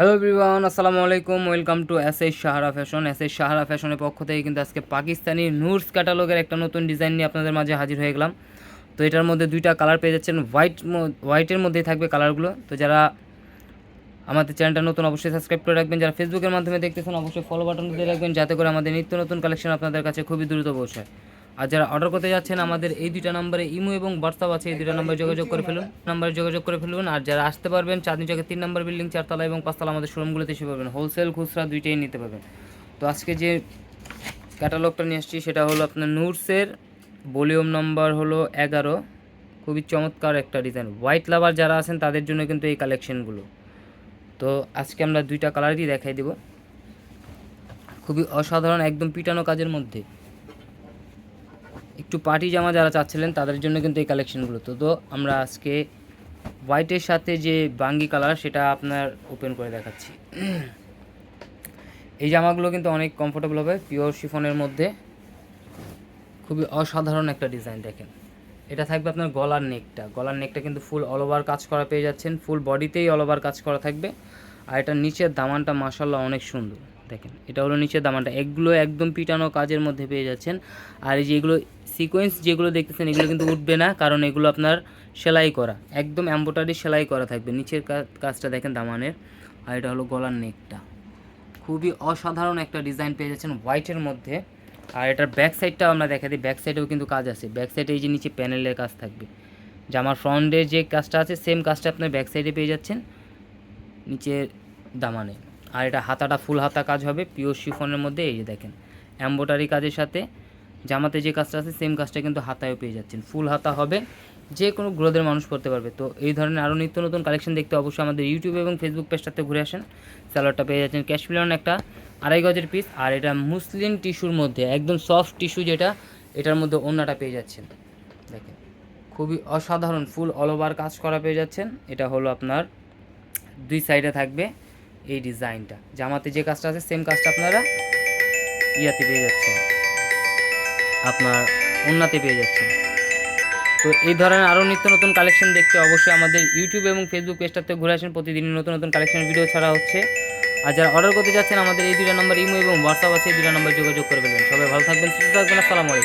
Hello everyone আসসালামু আলাইকুম welcome to S S Sahara fashion S S Sahara ফ্যাশনের পক্ষ থেকে কিন্তু আজকে পাকিস্তানি নুরস ক্যাটালগের একটা নতুন ডিজাইন নিয়ে আপনাদের মাঝে হাজির হয়ে গেলাম। তো এটার মধ্যে দুইটা কালার পেয়ে যাচ্ছেন। হোয়াইট হোয়াইটের মধ্যেই থাকবে কালারগুলো তো যারা আমাদের চ্যানেলটা নতুন অবশ্যই সাবস্ক্রাইব করে রাখবেন। যারা ফেসবুকের মাধ্যমে দেখতেছেন, অবশ্যই ফলো বাটন দিয়ে রাখবেন। যাতে করে আমাদের নিত্য নতুন কালেকশন আপনাদের কাছে খুবই দ্রুত পৌঁছায়। আর যারা অর্ডার করতে যাচ্ছেন, আমাদের এই দুইটা নম্বরে ইমো এবং হোয়াটসঅ্যাপ আছে। এই দুইটা নম্বরে যোগাযোগ করে ফেলুন, নম্বরে যোগাযোগ করে ফেলুন। আর যারা আসতে পারবেন, চাঁদনি চকের তিন নম্বর বিল্ডিং চারতলা এবং পাঁচতলা আমাদের শোরুমগুলোতে এসে পাবেন। হোলসেল খুচরা দুইটাই নিতে পারবেন তো আজকে যে ক্যাটালগটা নিয়ে আসছি, সেটা হলো আপনার নুরসের ভলিউম নম্বর হলো এগারো। খুবই চমৎকার একটা ডিজাইন হোয়াইট লাভার যারা আছেন, তাদের জন্য কিন্তু এই কালেকশনগুলো তো আজকে আমরা দুইটা কালারই দেখাই দেব। খুবই অসাধারণ, একদম পিটানো কাজের মধ্যে। একটু পার্টি জামা যারা চাচ্ছিলেন তাদের জন্য কিন্তু এই কালেকশনগুলো তো। তো আমরা আজকে হোয়াইটের সাথে যে বাঙ্গি কালার সেটা আপনার ওপেন করে দেখাচ্ছি। এই জামাগুলো কিন্তু অনেক কমফোর্টেবল হবে পিওর শিফনের মধ্যে। খুবই অসাধারণ একটা ডিজাইন দেখেন। এটা থাকবে আপনার গলার নেকটা গলার নেকটা কিন্তু ফুল অল ওভার কাজ করা পেয়ে যাচ্ছেন। ফুল বডিতেই অল ওভার কাজ করা থাকবে। আর এটার নিচের দামানটা মাসাল্লাহ অনেক সুন্দর। দেখেন, এটা হলো নিচের দামানটা। এগুলো একদম পিটানো কাজের মধ্যে পেয়ে যাচ্ছেন। আর এই যেগুলো সিকোয়েন্স যেগুলো দেখতেছেন, এগুলো কিন্তু উঠবে না, কারণ এগুলো আপনার সেলাই করা, একদম এম্বোটারি সেলাই করা থাকবে। নিচের কাজটা দেখেন দামানের। আর এটা হলো গলার নেকটা। খুবই অসাধারণ একটা ডিজাইন পেয়ে যাচ্ছেন হোয়াইটের মধ্যে। আর এটার ব্যাক সাইডটাও আমরা দেখা দিই। ব্যাক সাইডেও কিন্তু কাজ আছে। ব্যাক সাইডে এই যে নিচে প্যানেলের কাজ থাকবে। জামার ফ্রন্টে যে কাজটা আছে সেম কাজটা আপনার ব্যাক সাইডে পেয়ে যাচ্ছেন। নিচের দামানে আর এটা হাতাটা ফুল হাতা কাজ হবে পিওর শিফনের মধ্যে, এই যে দেখেন এম্বোটারি কাজের সাথে জামাতে যে কাজটা আছে সেম কাজটা কিন্তু হাতায়ও পেয়ে যাচ্ছেন। ফুল হাতা হবে, যে কোনো গ্রোদের মানুষ করতে পারবে। তো এই ধরনের আরও নিত্য নতুন কালেকশন দেখতে অবশ্যই আমাদের ইউটিউব এবং ফেসবুক পেজটাতে ঘুরে আসেন। স্যালোয়ারটা পেয়ে যাচ্ছেন ক্যাশ পিলন একটা আড়াই গজের পিস আর এটা মুসলিম টিস্যুর মধ্যে, একদম সফট টিস্যু যেটা, এটার মধ্যে অন্যটা পেয়ে যাচ্ছেন। দেখেন, খুবই অসাধারণ ফুল অল ওভার কাজ করা পেয়ে যাচ্ছেন। এটা হলো আপনার দুই সাইডে থাকবে। এই ডিজাইনটা। জামাতে যে কাজটা আছে সেম কাজটা আপনারা ইয়াতে পেয়ে যাচ্ছেন। আপনার উন্নাতে পেয়ে যাচ্ছেন। তো এই ধরনের আরও নিত্য নতুন কালেকশন দেখতে অবশ্যই আমাদের ইউটিউব এবং ফেসবুক পেজটাতে ঘুরে আসেন। প্রতিদিন নতুন নতুন কালেকশন ভিডিও ছাড়া হচ্ছে। আর যারা অর্ডার করতে যাচ্ছেন, আমাদের এই দুটো নম্বর ইমো এবং হোয়াটসঅ্যাপ আছে, এই দুটো নম্বর যোগাযোগ করে ফেলবেন। সবাই ভালো থাকবেন, সুস্থ থাকবেন, আসসালামু